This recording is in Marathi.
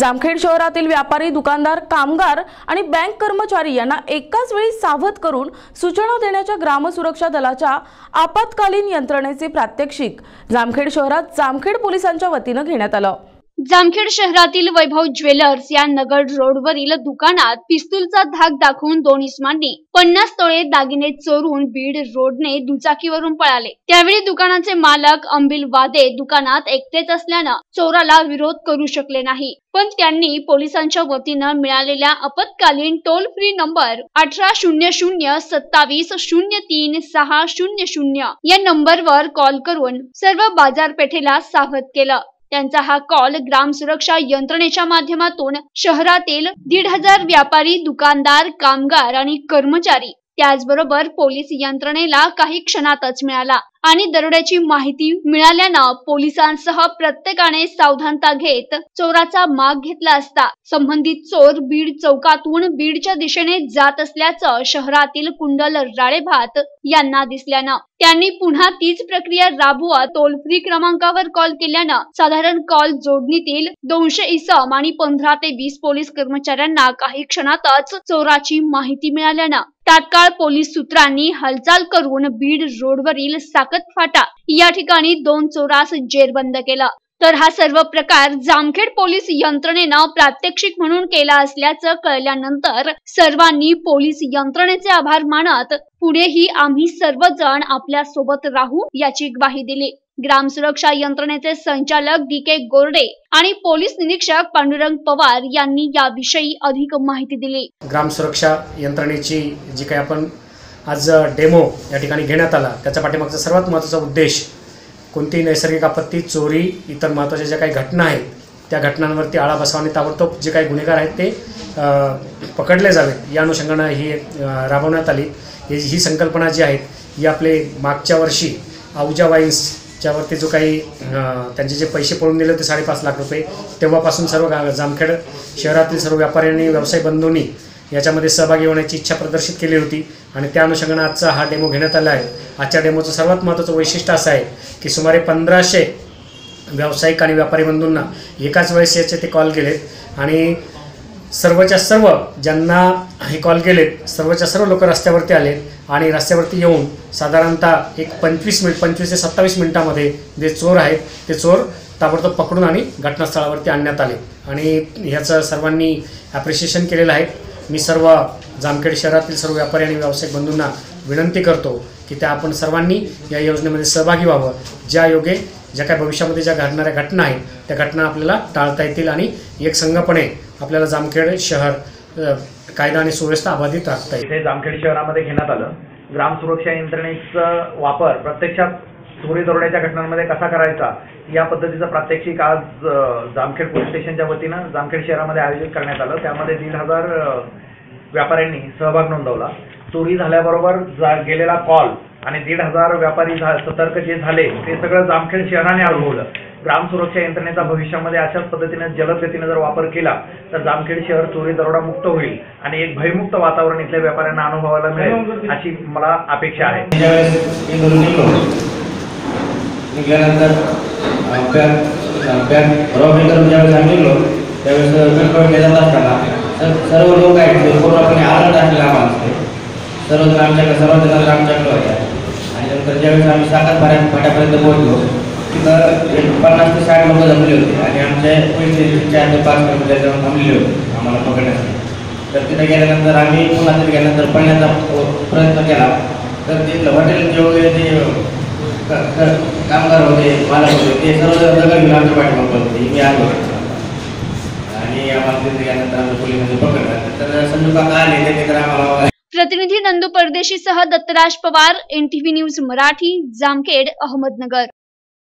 जामखेड शहरातील व्यापारी दुकानदार कामगार आणि बँक कर्मचारी यांना एकाच वेळी सावध करून सूचना देण्याच्या ग्रामसुरक्षा दलाच्या आपत्कालीन यंत्रणेचे प्रात्यक्षिक. जामखेड शहरात जामखेड पोलिसांच्या वतीनं घेण्यात आलं. जामखेड शहरातील वैभव ज्वेलर्स या नगर रोडवरील दुकानात पिस्तूलचा धाक दाखवून दोन इसमांनी पन्नास तोळे दागिने चोरून बीड रोडने दुचाकीवरून पळाले. त्यावेळी दुकानाचे मालक अंबिल वादे दुकानात एकटेच असल्यानं चोराला विरोध करू शकले नाही. पण त्यांनी पोलिसांच्या वतीनं मिळालेल्या आपत्कालीन टोल फ्री नंबर अठरा शून्य शून्य सत्तावीस शून्य तीन सहा शून्य शून्य या नंबरवर कॉल करून सर्व बाजारपेठेला सावध केलं. त्यांचा हा कॉल ग्राम सुरक्षा यंत्रणेच्या माध्यमातून शहरातील दीड हजार व्यापारी दुकानदार कामगार आणि कर्मचारी त्याचबरोबर पोलीस यंत्रणेला काही क्षणातच मिळाला. आणि दरोड्याची माहिती मिळाल्यानं पोलिसांसह प्रत्येकाने सावधानता घेत चोराचा माग घेतला असता. संबंधित चोर बीड चौकातून बीडच्या दिशेने जात असल्याचं शहरातील कुंडल राळेभात यांना दिसल्यानं. त्यांनी पुन्हा तीच प्रक्रिया राबवत टोल फ्री क्रमांकावर कॉल केल्यानं साधारण कॉल जोडणीतील दोनशे इसम आणि पंधरा ते वीस पोलीस कर्मचाऱ्यांना काही क्षणातच चोराची माहिती मिळाल्यानं. तात्काळ पोलीस सूत्रांनी हालचाल करून बीड रोडवरील साकत फाटा. या ठिकाणी दोन चोरास जेरबंद केला. तर हा सर्व प्रकार जामखेड पोलीस यंत्रणेनं प्रात्यक्षिक म्हणून केला असल्याचं कळल्यानंतर सर्वांनी पोलीस यंत्रणेचे आभार मानत पुढेही आम्ही सर्वजण आपल्यासोबत राहू याची ग्वाही दिली. ग्राम सुरक्षा यंत्रणेचे संचालक डी के गोरडे आणि पोलीस निरीक्षक पांडुरंग पवार यांनी याविषयी अधिक माहिती दिली. ग्राम सुरक्षा यंत्रणेची जी काही आपण आज डेमो या ठिकाणी घेण्यात आला. त्याच्या पाठीमागचा सर्वात महत्त्वाचा उद्देश कोणतीही नैसर्गिक आपत्ती चोरी इतर महत्त्वाच्या ज्या काही घटना आहेत त्या घटनांवरती आळा बसावा आणि ताबडतोब जे काही गुन्हेगार आहेत ते पकडले जावेत. या अनुषंगानं ही राबवण्यात आली. ही ही संकल्पना जी आहे ही आपले मागच्या वर्षी आहुजा वाईन्सच्यावरती जो काही त्यांचे जे पैसे पळून दिले होते साडेपाच लाख रुपये तेव्हापासून सर्व गा जामखेड शहरातील सर्व व्यापाऱ्यांनी व्यावसायिक व्यवसाय बंधूंनी याच्यामध्ये सहभागी होण्याची इच्छा प्रदर्शित केली होती आणि त्या अनुषंगानं आजचा हा डेमो घेण्यात आला आहे. आजच्या डेमोचं सर्वात महत्त्वाचं वैशिष्ट्य असं आहे की सुमारे पंधराशे व्यावसायिक आणि व्यापारी बंधूंना एकाच वेळेस याचे ते कॉल केलेत. आणि सर्वच्या सर्व ज्यांना हे कॉल केलेत सर्वच्या सर्व लोक रस्त्यावरती आले आणि रस्त्यावरती येऊन साधारणतः एक पंचवीस मिनिट पंचवीस ते सत्तावीस मिनिटामध्ये जे चोर आहेत ते चोर ताबडतोब पकडून आणि घटनास्थळावरती आणण्यात आले. आणि ह्याचं सर्वांनी ॲप्रिशिएशन केलेलं आहे. मी सर्व जामखेड शहरातील सर्व व्यापारी आणि व्यावसायिक बंधूंना विनंती करतो की त्या आपण सर्वांनी या योजनेमध्ये सहभागी व्हावं. ज्या योगे ज्या काही भविष्यामध्ये ज्या घडणाऱ्या घटना आहेत त्या घटना आपल्याला टाळता येतील आणि एक संघपणे आपल्याला जामखेड शहर कायदा आणि सुव्यवस्था अबाधित राखता येईल. इथे जामखेड शहरामध्ये घेण्यात आलं. ग्राम सुरक्षा यंत्रणेचा वापर प्रत्यक्षात चोरी दरोड्याच्या घटनांमध्ये कसा करायचा या पद्धतीचं प्रात्यक्षिक आज जामखेड पोलीस स्टेशनच्या वतीनं जामखेड शहरामध्ये आयोजित करण्यात आलं. त्यामध्ये दीड हजार व्यापाऱ्यांनी सहभाग नोंदवला. चोरी झाल्याबरोबर जा गेलेला कॉल आणि दीड हजार व्यापारी सतर्क जे झाले ते सगळं जामखेड शहराने अनुभवलं ग्राम सुरक्षा यंत्रणेचा भविष्यामध्ये अशाच पद्धतीने जलद गतीने जर वापर केला तर जामखेड शहर चोरी दरोडा मुक्त होईल आणि एक भयमुक्त वातावरण इथल्या व्यापाऱ्यांना अनुभवायला मिळेल अशी मला अपेक्षा आहे ज्यावेळेस मी घरून निघलो निघाल्यानंतर बँक बँक रॉबिंग ज्यावेळेस आम्ही निघलो त्यावेळेस गणपतीला जात असताना तर सर्व लोक आहेत ते पूर्णपणे आलं असलेले आम्हाला असते सर्वजण आमच्याकडे सर्व जण आमच्याकडे होत्या. आणि नंतर ज्यावेळेस आम्ही साखर फाट्यापर्यंत पोहोचलो तिथं एक पन्नास ते साठ लोक जमले होते आणि आमचे पैसे चार ते पाच किलोमीटर जाऊन थांबलेले होते आम्हाला पकडण्यासाठी. तर तिथे गेल्यानंतर आम्ही पुन्हा तिथे गेल्यानंतर पळण्याचा प्रयत्न केला. तर तिथलं हॉटेलचे वगैरे ते कामगार होते मालक होते ते सर्व दगड घेऊन आमच्या पाठीमागे होते. मी आलो. आणि आम्हाला त्यानंतर गेल्यानंतर आम्ही पोलिसांनी पकडलं. तर संजू काका आले त्यांनी तर आम्हाला प्रतिनिधी नंदू परदेशी सह दत्तराज पवार एनटीव्ही न्यूज मराठी जामखेड अहमदनगर.